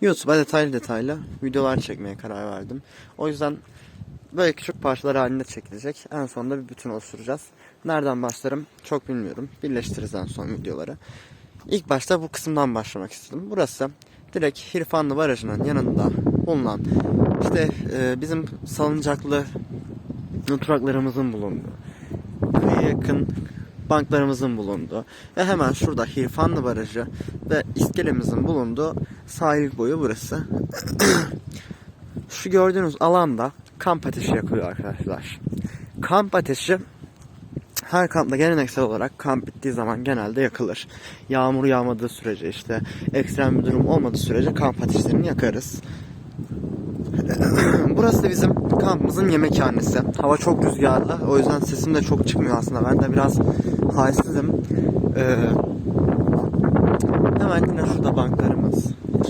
YouTube'a detaylı detaylı videolar çekmeye karar verdim. O yüzden böyle küçük parçalar halinde çekilecek. En sonunda bir bütün oluşturacağız. Nereden başlarım çok bilmiyorum. Birleştiririz en son videoları. İlk başta bu kısımdan başlamak istedim. Burası direkt Hirfanlı Barajı'nın yanında bulunan işte e, bizim salıncaklı oturaklarımızın bulunduğu kıyıya yakın banklarımızın bulunduğu ve hemen şurada Hirfanlı Barajı ve iskelemizin bulunduğu sahil boyu burası. Şu gördüğünüz alanda kamp ateşi yakılıyor arkadaşlar. Kamp ateşi her kampta geleneksel olarak kamp bittiği zaman genelde yakılır. Yağmur yağmadığı sürece işte ekstrem bir durum olmadığı sürece kamp ateşlerini yakarız. Burası da bizim kampımızın yemekhanesi. Hava çok rüzgarlı. O yüzden sesim de çok çıkmıyor aslında. Ben de biraz halsizim. Ee, hemen yine şurada banklarımız,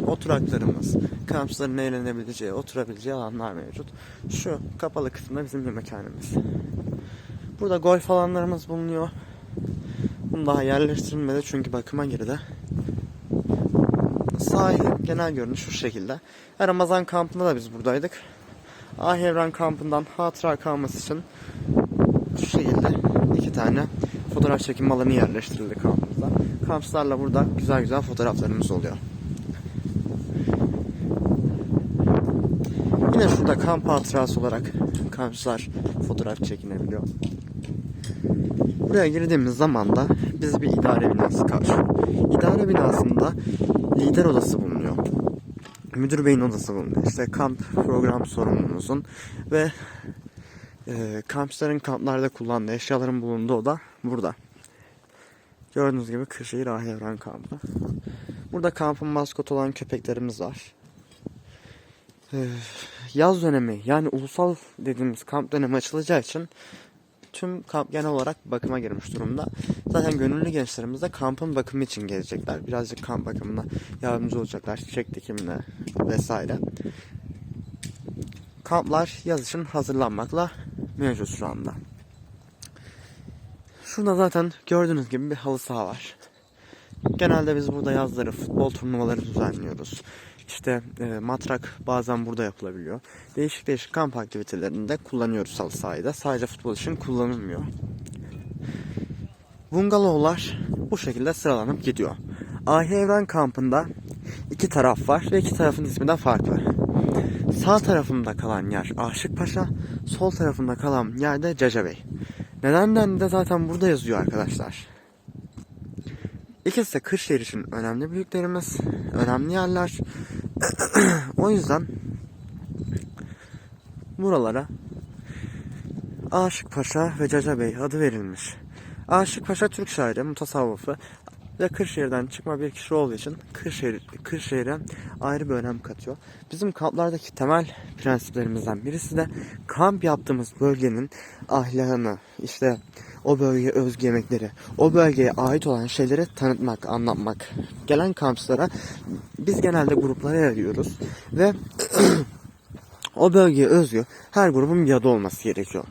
oturaklarımız, kampçıların eğlenebileceği, oturabileceği alanlar mevcut. Şu kapalı kısımda bizim yemekhanemiz. Burada golf alanlarımız bulunuyor. Bunu daha yerleştirilmedi çünkü bakıma girdi. Sahilin genel görünüşü şu şekilde. Ramazan kampında da biz buradaydık. Ahevran kampından hatıra kalması için şu şekilde iki tane fotoğraf çekim alanı yerleştirildi kampımıza. Kampçılarla burada güzel güzel fotoğraflarımız oluyor. Yine şurada kamp hatırası olarak kampçılar fotoğraf çekinebiliyor. Buraya girdiğimiz zaman da bizi bir idare binası karşılıyor. İdare binasında lider odası bulunuyor. Müdür beyin odası bulunuyor. İşte kamp program sorumlumuzun ve e, kampçıların kamplarda kullandığı eşyaların bulunduğu oda burada. Gördüğünüz gibi Kırşehir Ahevran kampı. Burada kampın maskotu olan köpeklerimiz var. Ee, yaz dönemi yani ulusal dediğimiz kamp dönemi açılacağı için tüm kamp genel olarak bakıma girmiş durumda. Zaten gönüllü gençlerimiz de kampın bakımı için gelecekler. Birazcık kamp bakımına yardımcı olacaklar. Çiçek dikimine vesaire. Kamplar yaz için hazırlanmakla mevcut şu anda. Şurada zaten gördüğünüz gibi bir halı saha var. Genelde biz burada yazları futbol turnuvaları düzenliyoruz. İşte e, matrak bazen burada yapılabiliyor. Değişik değişik kamp aktivitelerinde kullanıyoruz halı sahayı da. Sadece futbol için kullanılmıyor. Bungalovlar bu şekilde sıralanıp gidiyor. Ahi Evren kampında iki taraf var ve iki tarafın ismi de farklı. Sağ tarafımda kalan yer Aşık Paşa, sol tarafımda kalan yer de Caca Bey. Nedenden de zaten burada yazıyor arkadaşlar. İkisi de Kırşehir için önemli büyüklerimiz, önemli yerler. o yüzden buralara Aşık Paşa ve Caca Bey adı verilmiş. Aşık Paşa Türk şairi, mutasavvıfı ve Kırşehir'den çıkma bir kişi olduğu için Kırşehir, Kırşehir'e ayrı bir önem katıyor. Bizim kamplardaki temel prensiplerimizden birisi de kamp yaptığımız bölgenin ahlakını, işte o bölgeye özgü yemekleri, o bölgeye ait olan şeyleri tanıtmak, anlatmak. Gelen kampçılara biz genelde gruplara ayırıyoruz ve o bölgeye özgü her grubun bir adı olması gerekiyor.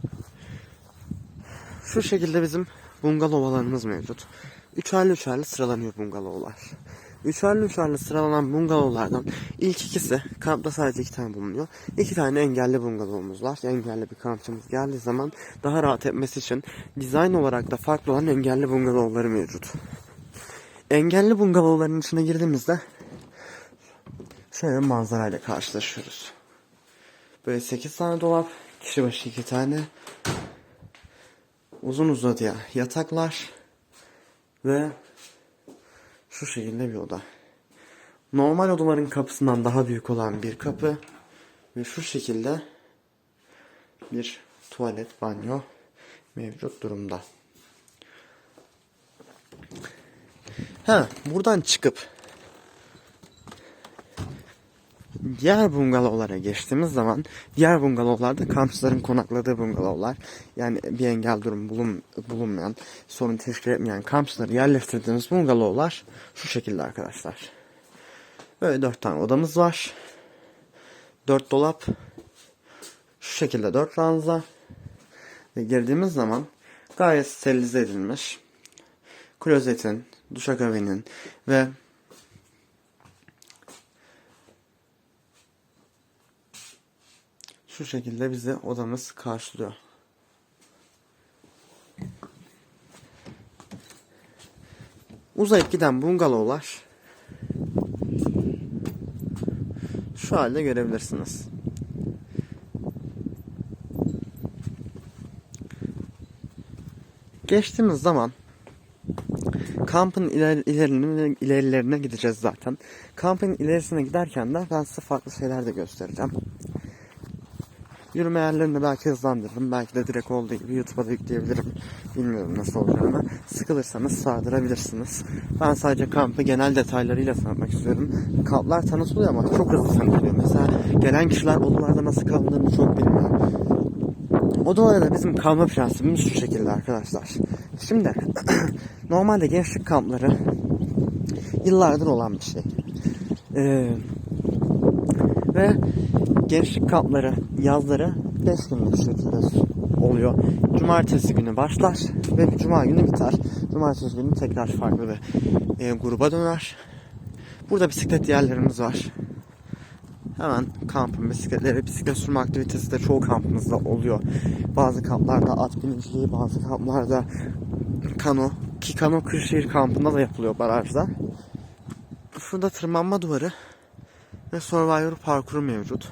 Şu şekilde bizim bungalov alanımız mevcut. Üçerli üçerli sıralanıyor bungalovlar. Üçerli üçerli sıralanan bungalovlardan ilk ikisi kampta sadece iki tane bulunuyor. İki tane engelli bungalovumuz var. Engelli bir kampçımız geldiği zaman daha rahat etmesi için dizayn olarak da farklı olan engelli bungalovları mevcut. Engelli bungalovların içine girdiğimizde şöyle bir manzarayla karşılaşıyoruz. Böyle 8 tane dolap, kişi başı 2 tane uzun uzadıya yataklar ve şu şekilde bir oda. Normal odaların kapısından daha büyük olan bir kapı ve şu şekilde bir tuvalet, banyo mevcut durumda. Ha, buradan çıkıp diğer bungalovlara geçtiğimiz zaman diğer bungalovlarda kampçıların konakladığı bungalovlar yani bir engel durum bulun, bulunmayan sorun teşkil etmeyen kampçıları yerleştirdiğimiz bungalovlar şu şekilde arkadaşlar. Böyle dört tane odamız var. Dört dolap. Şu şekilde dört ranza. Ve girdiğimiz zaman gayet sterilize edilmiş. Klozetin, duşakabinin ve Şu şekilde bizi odamız karşılıyor. Uzayıp giden bungalovlar şu halde görebilirsiniz. Geçtiğimiz zaman kampın iler, ilerlerine, ilerilerine gideceğiz zaten. Kampın ilerisine giderken de ben size farklı şeyler de göstereceğim. Yürüme yerlerini belki hızlandırırım. Belki de direkt olduğu gibi YouTube'a da yükleyebilirim. Bilmiyorum nasıl olacağını. Sıkılırsanız sardırabilirsiniz. Ben sadece kampı genel detaylarıyla tanıtmak istiyorum. Kamplar tanıtılıyor ama çok hızlı tanıtılıyor. Mesela gelen kişiler odalarda nasıl kaldığını çok bilmiyor. Odalarda bizim kalma prensibimiz şu şekilde arkadaşlar. Şimdi normalde gençlik kampları yıllardır olan bir şey. Ee, ve gençlik kampları yazları 5 günlük şekilde oluyor. Cumartesi günü başlar ve cuma günü biter. Cumartesi günü tekrar farklı bir e, gruba döner. Burada bisiklet yerlerimiz var. Hemen kampın bisikletleri, bisiklet sürme aktivitesi de çoğu kampımızda oluyor. Bazı kamplarda at biniciliği, bazı kamplarda kano. Ki kano Kırşehir kampında da yapılıyor barajda. Şurada tırmanma duvarı ve Survivor parkuru mevcut.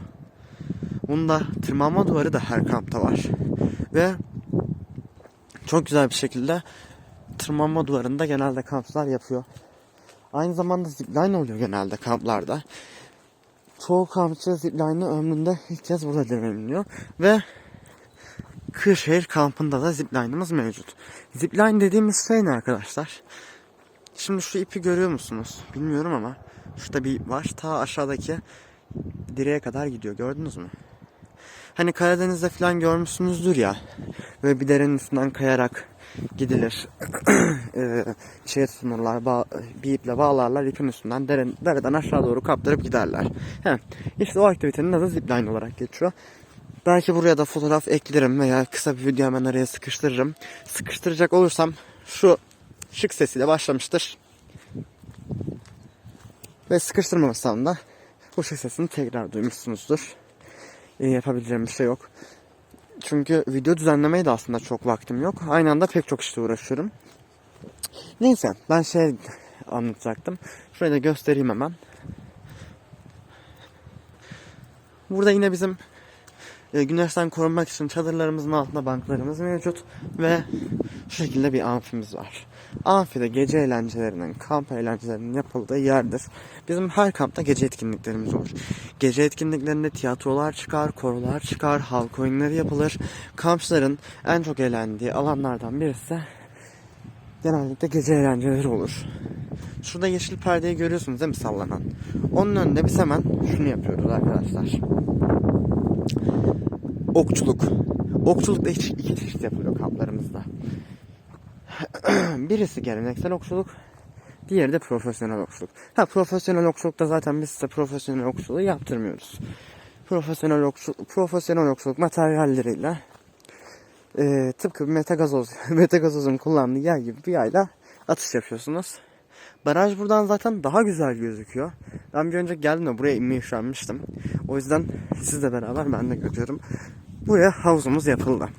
Bunda tırmanma duvarı da her kampta var. Ve çok güzel bir şekilde tırmanma duvarında genelde kamplar yapıyor. Aynı zamanda zipline oluyor genelde kamplarda. Çoğu kampçı zipline'ı ömründe ilk kez burada deneyimliyor. Ve Kırşehir kampında da zipline'ımız mevcut. Zipline dediğimiz şey ne arkadaşlar? Şimdi şu ipi görüyor musunuz? Bilmiyorum ama şurada bir ip var. Ta aşağıdaki direğe kadar gidiyor. Gördünüz mü? Hani Karadeniz'de falan görmüşsünüzdür ya. Böyle bir derenin üstünden kayarak gidilir. ee, şeye tutunurlar. Bağ, bir iple bağlarlar. ipin üstünden deren, dereden aşağı doğru kaptırıp giderler. He, işte o aktivitenin adı zipline olarak geçiyor. Belki buraya da fotoğraf eklerim veya kısa bir video hemen araya sıkıştırırım. Sıkıştıracak olursam şu şık sesiyle başlamıştır. Ve sıkıştırmamasam da bu şık sesini tekrar duymuşsunuzdur. Ee, yapabileceğim bir şey yok. Çünkü video düzenlemeye de aslında çok vaktim yok. Aynı anda pek çok işte uğraşıyorum. Neyse ben şey anlatacaktım. Şurayı da göstereyim hemen. Burada yine bizim e, güneşten korunmak için çadırlarımızın altında banklarımız mevcut ve şu şekilde bir amfimiz var. Amfide gece eğlencelerinin, kamp eğlencelerinin yapıldığı yerdir. Bizim her kampta gece etkinliklerimiz olur. Gece etkinliklerinde tiyatrolar çıkar, korolar çıkar, halk oyunları yapılır. Kampçıların en çok eğlendiği alanlardan birisi genellikle gece eğlenceleri olur. Şurada yeşil perdeyi görüyorsunuz değil mi sallanan? Onun önünde biz hemen şunu yapıyoruz arkadaşlar okçuluk. Okçuluk da iki çeşit yapılıyor kamplarımızda. Birisi geleneksel okçuluk, diğeri de profesyonel okçuluk. Ha profesyonel okçulukta zaten biz size profesyonel okçuluğu yaptırmıyoruz. Profesyonel okçuluk, profesyonel okçuluk materyalleriyle e, tıpkı metagazoz, metagazozun kullandığı yay gibi bir yayla atış yapıyorsunuz. Baraj buradan zaten daha güzel gözüküyor. Ben bir önce geldim de buraya inmeyi üşenmiştim. O yüzden sizle beraber ben de görüyorum. Buraya havuzumuz yapıldı.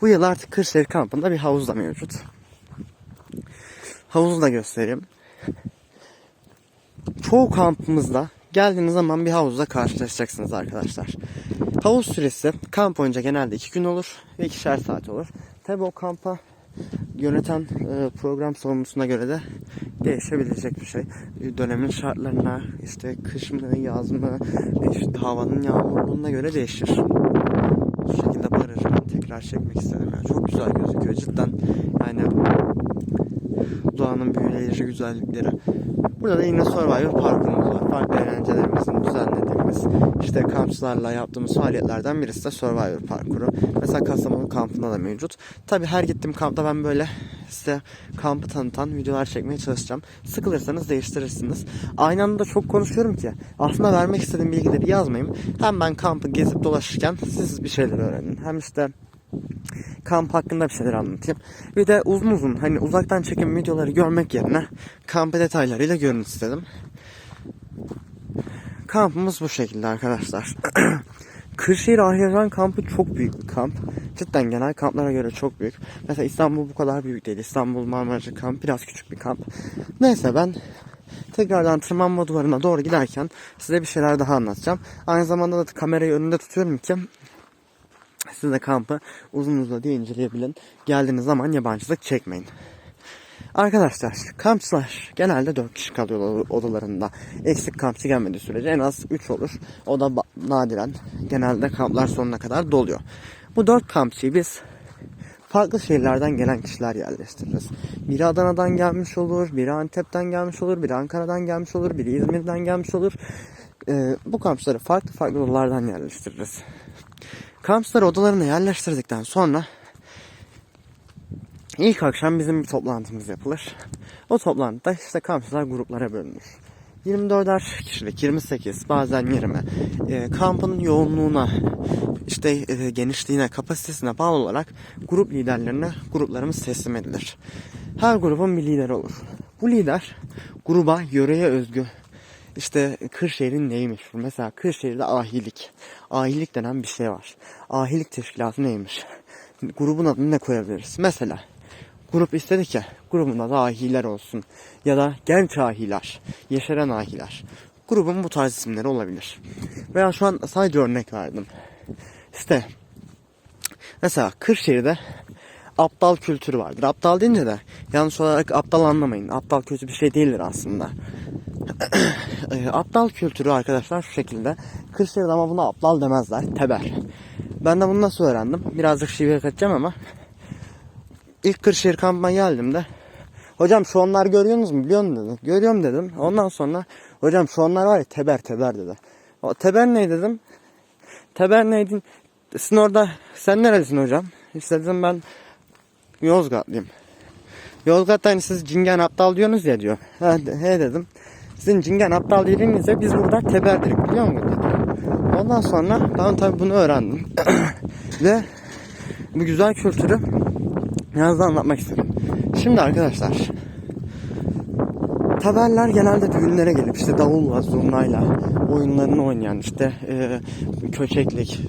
Bu yıl artık Kırşehir kampında bir havuz da mevcut. Havuzu da göstereyim. Çoğu kampımızda geldiğiniz zaman bir havuzla karşılaşacaksınız arkadaşlar. Havuz süresi kamp boyunca genelde 2 gün olur ve 2'şer saat olur. Tabi o kampa yöneten e, program sorumlusuna göre de değişebilecek bir şey. Dönemin şartlarına, işte kış mı, yaz mı, işte havanın yağmurluğuna göre değişir. Bu şekilde barajı ben tekrar çekmek istedim. Yani çok güzel gözüküyor cidden. Yani doğanın büyüleyici güzellikleri. Burada da yine Survivor parkurumuz var. Farklı eğlencelerimizin düzenlediğimiz işte kampçılarla yaptığımız faaliyetlerden birisi de Survivor parkuru. Mesela Kastamonu kampında da mevcut. Tabi her gittiğim kampta ben böyle size kampı tanıtan videolar çekmeye çalışacağım. Sıkılırsanız değiştirirsiniz. Aynı anda çok konuşuyorum ki aslında vermek istediğim bilgileri yazmayayım. Hem ben kampı gezip dolaşırken siz bir şeyler öğrenin. Hem işte kamp hakkında bir şeyler anlatayım. Bir de uzun uzun hani uzaktan çekim videoları görmek yerine kamp detaylarıyla görün istedim. Kampımız bu şekilde arkadaşlar. Kırşehir Ahyaran kampı çok büyük bir kamp. Cidden genel kamplara göre çok büyük. Mesela İstanbul bu kadar büyük değil. İstanbul Marmaracı kamp biraz küçük bir kamp. Neyse ben tekrardan tırmanma duvarına doğru giderken size bir şeyler daha anlatacağım. Aynı zamanda da kamerayı önünde tutuyorum ki siz de kampı uzun uzadıya inceleyebilin. Geldiğiniz zaman yabancılık çekmeyin. Arkadaşlar kampçılar genelde 4 kişi kalıyor odalarında. Eksik kampçı gelmediği sürece en az 3 olur. O da nadiren genelde kamplar sonuna kadar doluyor. Bu 4 kampçıyı biz farklı şehirlerden gelen kişiler yerleştiririz. Biri Adana'dan gelmiş olur, biri Antep'ten gelmiş olur, biri Ankara'dan gelmiş olur, biri İzmir'den gelmiş olur. Ee, bu kampçıları farklı farklı odalardan yerleştiririz. Kampçıları odalarına yerleştirdikten sonra İlk akşam bizim bir toplantımız yapılır. O toplantıda işte kampçılar gruplara bölünür. 24'er kişilik, 28, bazen 20. E, kampın yoğunluğuna, işte e, genişliğine, kapasitesine bağlı olarak grup liderlerine gruplarımız teslim edilir. Her grubun bir lideri olur. Bu lider gruba, yöreye özgü işte Kırşehir'in neymiş? Mesela Kırşehir'de ahilik. Ahilik denen bir şey var. Ahilik teşkilatı neymiş? Grubun adını ne koyabiliriz? Mesela grup istedi ki grubun adı ahiler olsun. Ya da genç ahiler, yeşeren ahiler. Grubun bu tarz isimleri olabilir. Veya şu an sadece örnek verdim. İşte mesela Kırşehir'de aptal kültürü vardır. Aptal deyince de yanlış olarak aptal anlamayın. Aptal kötü bir şey değildir aslında. E, aptal kültürü arkadaşlar şu şekilde. Kırşehir'de ama buna aptal demezler. Teber. Ben de bunu nasıl öğrendim? Birazcık şive kaçacağım ama ilk Kırşehir kampına geldiğimde hocam şu onlar görüyorsunuz mu biliyor musun dedi. Görüyorum dedim. Ondan sonra hocam şu onlar var ya teber teber dedi. O teber ne dedim? Teber neydin? Sizin orada sen nerelisin hocam? İşte dedim ben Yozgatlıyım. Yozgat'ta hani siz cingen aptal diyorsunuz ya diyor. He, he dedim. Sizin cingen aptal dediğinizde biz burada teber dedik biliyor musun dedi. Ondan sonra ben tabii bunu öğrendim. Ve bu güzel kültürü biraz da anlatmak istedim. Şimdi arkadaşlar Haberler genelde düğünlere gelip işte davulla, zurnayla oyunlarını oynayan işte e, köçeklik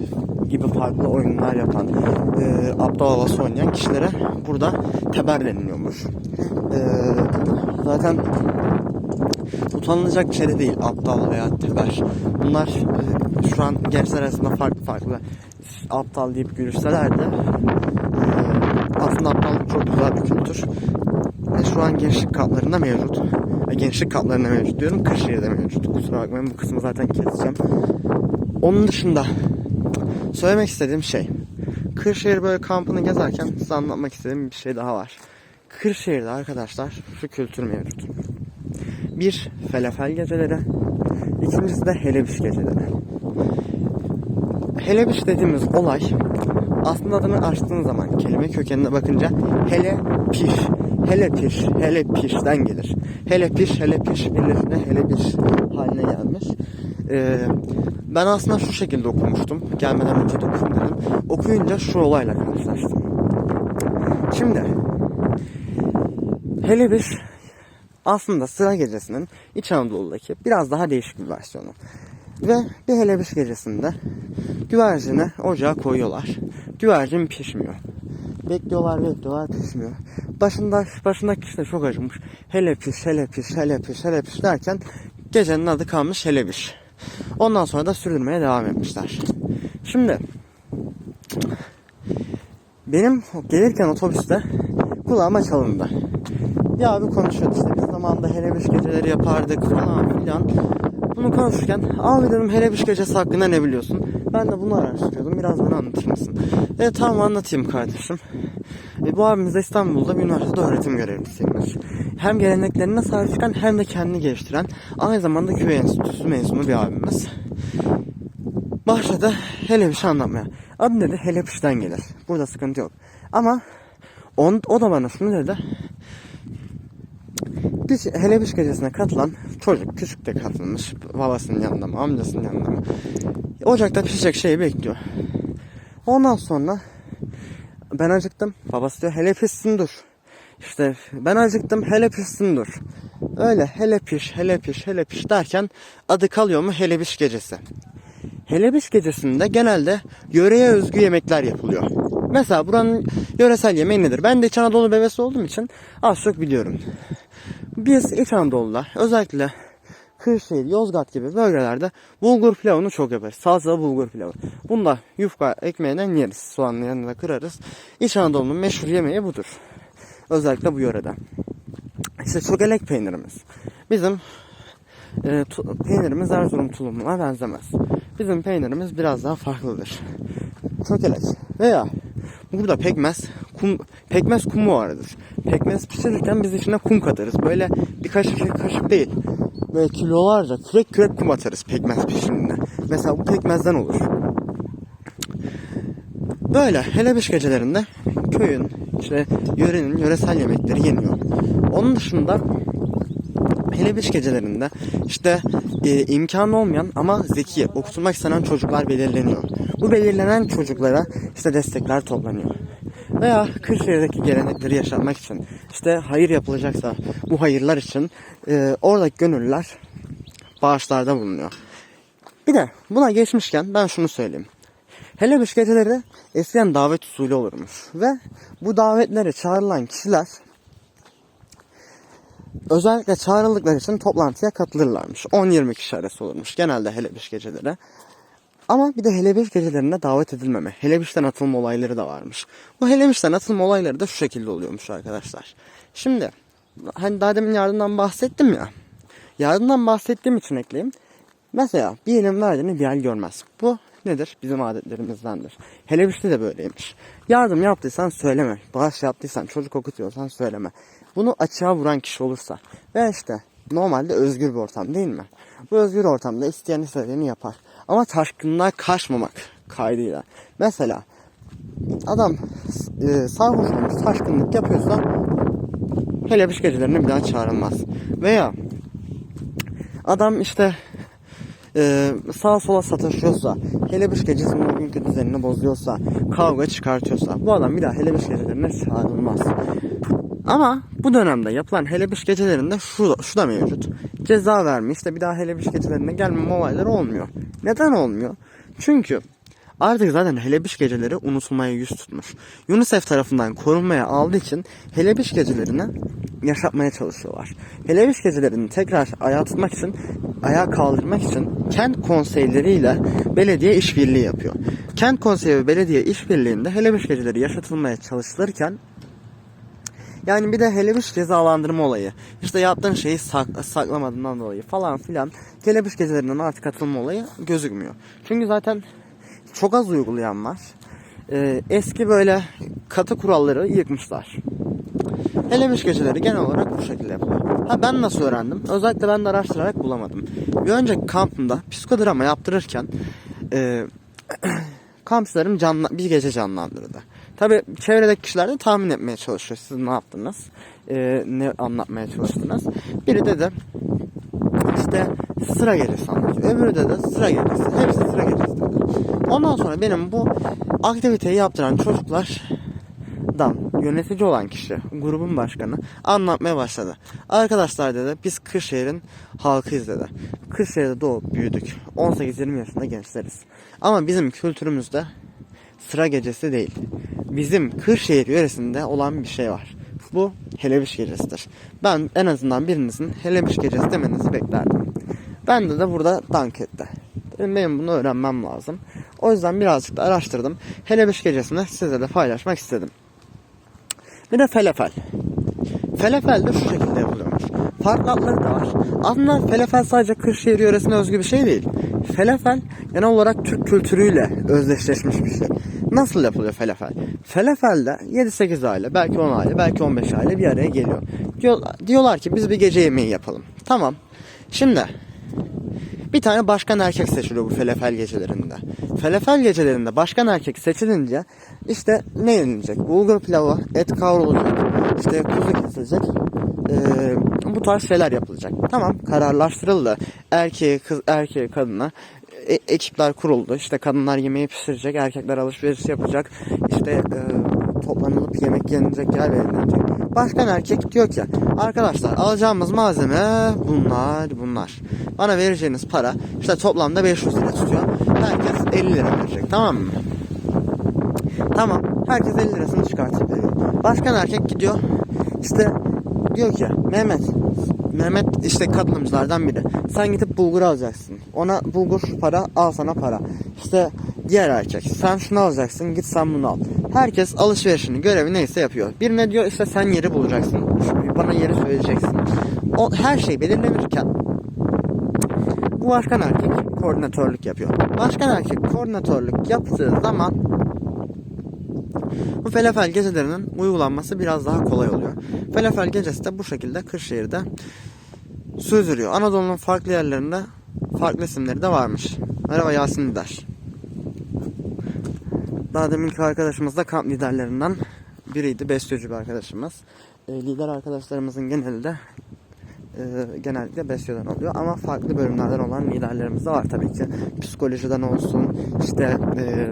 gibi farklı oyunlar yapan e, aptal havası oynayan kişilere burada teber deniliyormuş. E, zaten utanılacak bir şey de değil aptal veya teber. Bunlar e, şu an gençler arasında farklı farklı aptal deyip gülüşseler de e, aslında aptallık çok güzel bir kültür. E, şu an gençlik kamplarında mevcut. E, gençlik kamplarında mevcut diyorum. Kırşehir'de mevcut. Kusura bakmayın bu kısmı zaten keseceğim. Onun dışında söylemek istediğim şey. Kırşehir böyle kampını gezerken size anlatmak istediğim bir şey daha var. Kırşehir'de arkadaşlar şu kültür mevcut. Bir felefel geceleri. ikincisi de helebiş geceleri. Helebiş dediğimiz olay aslında adını açtığın zaman kelime kökenine bakınca hele piş, hele piş, hele pişten gelir. Hele piş, hele piş birleşine hele bir haline gelmiş. Ee, ben aslında şu şekilde okumuştum. Gelmeden önce de okuyayım dedim. Okuyunca şu olayla karşılaştım. Şimdi hele bir aslında sıra gecesinin İç Anadolu'daki biraz daha değişik bir versiyonu. Ve bir helebiş gecesinde güvercini ocağa koyuyorlar. Güvercin pişmiyor. Bekliyorlar bekliyorlar pişmiyor. Başında, başındaki kişi de çok acımış. Hele piş, hele piş, hele piş, hele piş derken gecenin adı kalmış helebiş. Ondan sonra da sürdürmeye devam etmişler. Şimdi benim gelirken otobüste kulağıma çalındı. Ya abi konuşuyordu işte biz zamanında helebiş geceleri yapardık falan filan. Bunu konuşurken abi dedim helebiş gecesi hakkında ne biliyorsun? Ben de bunu araştırıyordum. Biraz bana anlatır mısın? E tamam anlatayım kardeşim. E, bu abimiz de İstanbul'da bir üniversitede öğretim görevlisiymiş. Hem geleneklerine sahip çıkan hem de kendini geliştiren aynı zamanda köy enstitüsü mezunu bir abimiz. Başladı helebiş anlatmaya. Adı dedi helebişten gelir. Burada sıkıntı yok. Ama on, o da bana şunu dedi. Biz helebiş gecesine katılan çocuk küçük de katılmış babasının yanında mı amcasının yanında mı ocakta pişecek şeyi bekliyor. Ondan sonra ben acıktım babası diyor hele pişsin dur. İşte ben acıktım hele pişsin dur. Öyle hele piş hele piş hele piş derken adı kalıyor mu helebiş gecesi. Helebiş gecesinde genelde yöreye özgü yemekler yapılıyor. Mesela buranın yöresel yemeği nedir? Ben de İç Anadolu bebesi olduğum için az çok biliyorum. Biz İç Anadolu'da özellikle Kırşehir, Yozgat gibi bölgelerde bulgur pilavını çok yaparız. Salçalı bulgur pilavı. Bunda yufka ekmeğinden yeriz. Soğanın yanında kırarız. İç Anadolu'nun meşhur yemeği budur. Özellikle bu yörede. İşte çökelek peynirimiz. Bizim e, tu- peynirimiz Erzurum tulumuna benzemez. Bizim peynirimiz biraz daha farklıdır. Çökelek veya burada pekmez, kum, pekmez kumu vardır. Pekmez pişirirken biz içine kum katarız. Böyle bir kaşık kaşık değil. Böyle kilolarca kürek kürek kum atarız pekmez pişimine. Mesela bu pekmezden olur. Böyle hele beş gecelerinde köyün işte yörenin yöresel yemekleri yeniyor. Onun dışında hele gecelerinde işte e, imkanı olmayan ama zeki okutulmak istenen çocuklar belirleniyor. Bu belirlenen çocuklara işte destekler toplanıyor. Veya Kırşehir'deki gelenekleri yaşatmak için işte hayır yapılacaksa bu hayırlar için e, oradaki gönüllüler bağışlarda bulunuyor. Bir de buna geçmişken ben şunu söyleyeyim. Hele geceleri eskiden davet usulü olurmuş. Ve bu davetlere çağrılan kişiler özellikle çağrıldıkları için toplantıya katılırlarmış. 10-20 kişi arası olurmuş genelde hele beş geceleri. Ama bir de hele beş gecelerine davet edilmeme, hele beşten atılma olayları da varmış. Bu hele beşten atılma olayları da şu şekilde oluyormuş arkadaşlar. Şimdi hani daha demin yardımdan bahsettim ya. Yardımdan bahsettiğim için ekleyeyim. Mesela bir elin verdiğini bir el görmez. Bu nedir? Bizim adetlerimizdendir. Hele beşte de böyleymiş. Yardım yaptıysan söyleme. Bağış yaptıysan, çocuk okutuyorsan söyleme. Bunu açığa vuran kişi olursa. Ve işte normalde özgür bir ortam değil mi? Bu özgür ortamda isteyen istediğini yapar. Ama taşkınlığa kaçmamak kaydıyla. Mesela adam e, sarhoş olmuş taşkınlık yapıyorsa hele gecelerine bir daha çağrılmaz. Veya adam işte e, sağa sola sataşıyorsa, hele bir gecesinin bugünkü düzenini bozuyorsa, kavga çıkartıyorsa bu adam bir daha hele bir gecelerine çağrılmaz. Ama bu dönemde yapılan hele bir gecelerinde şu, şu da mevcut. Ceza vermiş de bir daha hele bir gecelerine gelmeme olayları olmuyor. Neden olmuyor? Çünkü artık zaten Helebiş geceleri unutulmaya yüz tutmuş. UNICEF tarafından korunmaya aldığı için Helebiş gecelerini yaşatmaya çalışıyorlar. Helebiş gecelerini tekrar ayağa tutmak için, ayağa kaldırmak için kent konseyleriyle belediye işbirliği yapıyor. Kent konseyi ve belediye işbirliğinde Helebiş geceleri yaşatılmaya çalışılırken yani bir de Helebiş cezalandırma olayı. İşte yaptığın şeyi sak- saklamadığından dolayı falan filan. Helebiş gecelerinden artık atılma olayı gözükmüyor. Çünkü zaten çok az uygulayan var. Ee, eski böyle katı kuralları yıkmışlar. Helebiş geceleri genel olarak bu şekilde yapılıyor. Ha ben nasıl öğrendim? Özellikle ben de araştırarak bulamadım. Bir önceki kampımda psikodrama yaptırırken e, kampçılarım canla, bir gece canlandırdı. Tabi çevredeki kişiler de tahmin etmeye çalışıyor. Siz ne yaptınız? E, ne anlatmaya çalıştınız? Biri dedi işte sıra gecesi anlatıyor. Öbürü de, de sıra gecesi. Hepsi sıra gecesi dedi. Ondan sonra benim bu aktiviteyi yaptıran çocuklardan yönetici olan kişi, grubun başkanı anlatmaya başladı. Arkadaşlar dedi biz Kırşehir'in halkıyız dedi. Kırşehir'de doğup büyüdük. 18-20 yaşında gençleriz. Ama bizim kültürümüzde sıra gecesi değil. Bizim Kırşehir yöresinde olan bir şey var. Bu Helebiş gecesidir. Ben en azından birinizin Helebiş gecesi demenizi beklerdim. Ben de de burada dank etti. Dedim benim bunu öğrenmem lazım. O yüzden birazcık da araştırdım. Helebiş gecesini size de paylaşmak istedim. Bir de felefel. Felefel de şu şekilde yapılıyormuş. Farklı adları da var. Aslında felefel sadece Kırşehir yöresine özgü bir şey değil. Felefel genel olarak Türk kültürüyle özdeşleşmiş bir şey. Nasıl yapılıyor felefel? Felefel'de 7-8 aile, belki 10 aile, belki 15 aile bir araya geliyor. Diyorlar, diyorlar ki biz bir gece yemeği yapalım. Tamam. Şimdi bir tane başkan erkek seçiliyor bu felefel gecelerinde. Felefel gecelerinde başkan erkek seçilince işte ne yenilecek? Bulgur pilavı, et kavrulacak, işte kuzu kesilecek. Ee, bu tarz şeyler yapılacak. Tamam kararlaştırıldı. Erkeğe, kız, erkeğe, kadına e- ekipler kuruldu. İşte kadınlar yemeği pişirecek, erkekler alışveriş yapacak. İşte e, toplanılıp yemek yenilecek yer belirlenecek. Başkan erkek diyor ki arkadaşlar alacağımız malzeme bunlar bunlar. Bana vereceğiniz para işte toplamda 500 lira tutuyor. Herkes 50 lira verecek tamam mı? Tamam. Herkes 50 lirasını çıkartıp veriyor. Başkan erkek gidiyor. İşte diyor ki Mehmet Mehmet işte katılımcılardan biri. Sen gidip bulgur alacaksın. Ona bulgur para al sana para. İşte diğer erkek sen şunu alacaksın git sen bunu al. Herkes alışverişini görevi neyse yapıyor. Birine diyor işte sen yeri bulacaksın. Bana yeri söyleyeceksin. O her şey belirlenirken bu başkan erkek koordinatörlük yapıyor. Başkan erkek koordinatörlük yaptığı zaman bu felafel gecelerinin uygulanması biraz daha kolay oluyor. Felafel gecesi de bu şekilde Kırşehir'de sürdürüyor. Anadolu'nun farklı yerlerinde farklı isimleri de varmış. Merhaba Yasin Lider. Daha deminki arkadaşımız da kamp liderlerinden biriydi. Besteci bir arkadaşımız. E, lider arkadaşlarımızın geneli de e, genellikle besyodan oluyor ama farklı bölümlerden olan liderlerimiz de var tabii ki. Psikolojiden olsun, işte e,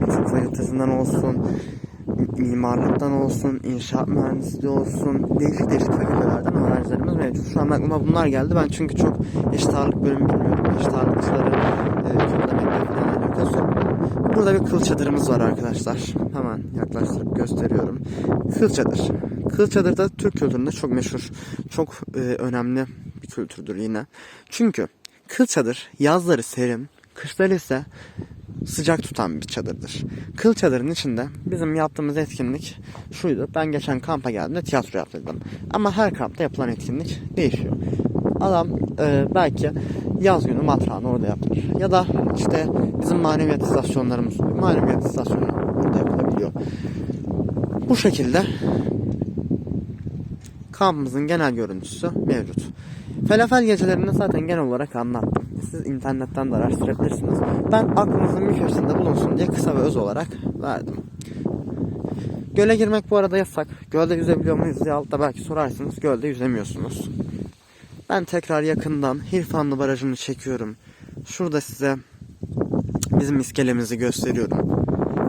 tıp olsun, mimarlıktan olsun, inşaat mühendisliği olsun, değişik değişik fakültelerden öğrencilerimiz mevcut. Şu an aklıma bunlar geldi. Ben çünkü çok eşit ağırlık bölümü bilmiyorum. Eşit ağırlıkçıları e, alakası yok. Burada bir kıl çadırımız var arkadaşlar. Hemen yaklaştırıp gösteriyorum. Kıl çadır. Kıl çadır da Türk kültüründe çok meşhur, çok e, önemli bir kültürdür yine. Çünkü kıl çadır yazları serin, kışları ise sıcak tutan bir çadırdır. Kıl çadırın içinde bizim yaptığımız etkinlik şuydu. Ben geçen kampa geldiğimde tiyatro yaptırdım. Ama her kampta yapılan etkinlik değişiyor. Adam e, belki yaz günü matrağını orada yaptırır. Ya da işte bizim maneviyat istasyonlarımız. Maneviyat istasyonu orada yapılabiliyor. Bu şekilde kampımızın genel görüntüsü mevcut. Felafel gecelerini zaten genel olarak anlattım. Siz internetten de araştırabilirsiniz. Ben aklınızın bir köşesinde bulunsun diye kısa ve öz olarak verdim. Göle girmek bu arada yasak. Gölde yüzebiliyor muyuz diye altta belki sorarsınız. Gölde yüzemiyorsunuz. Ben tekrar yakından Hirfanlı Barajı'nı çekiyorum. Şurada size bizim iskelemizi gösteriyorum.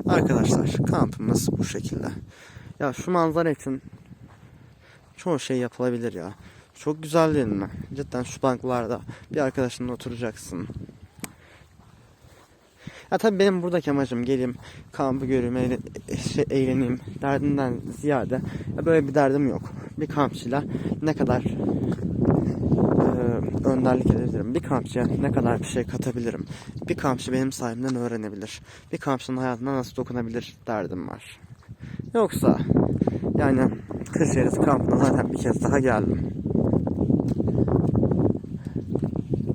Arkadaşlar kampımız bu şekilde. Ya şu manzara için çoğu şey yapılabilir ya. Çok güzel değil mi? Cidden şu banklarda bir arkadaşınla oturacaksın. Ya tabii benim buradaki amacım geleyim kampı göreyim, eğlen- şey, eğleneyim derdinden ziyade ya böyle bir derdim yok. Bir kampçıyla ne kadar önderlik edebilirim? Bir kampçıya ne kadar bir şey katabilirim? Bir kampçı benim sayemden öğrenebilir. Bir kampçının hayatına nasıl dokunabilir derdim var. Yoksa yani Kırşehir kampına zaten bir kez daha geldim.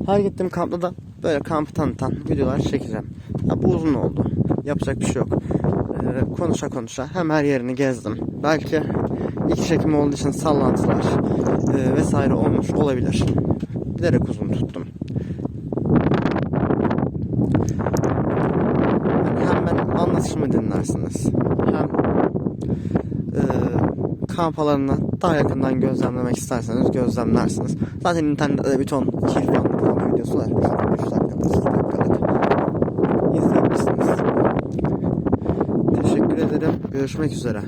Her gittiğim kampta da böyle kampı tanıtan videolar çekeceğim. Ya bu uzun oldu. Yapacak bir şey yok. Ee, konuşa konuşa hem her yerini gezdim. Belki ilk çekim olduğu için sallantılar e, vesaire olmuş olabilir. Bilerek uzun tuttum. Yani hem ben anlatışımı dinlersiniz. Hem e, kamp alanını daha yakından gözlemlemek isterseniz gözlemlersiniz. Zaten internette de bir ton kirpanlı kamp videosu var. 3 dakikalık, 2 dakikalık. İzleyebilirsiniz. Teşekkür ederim. Görüşmek üzere.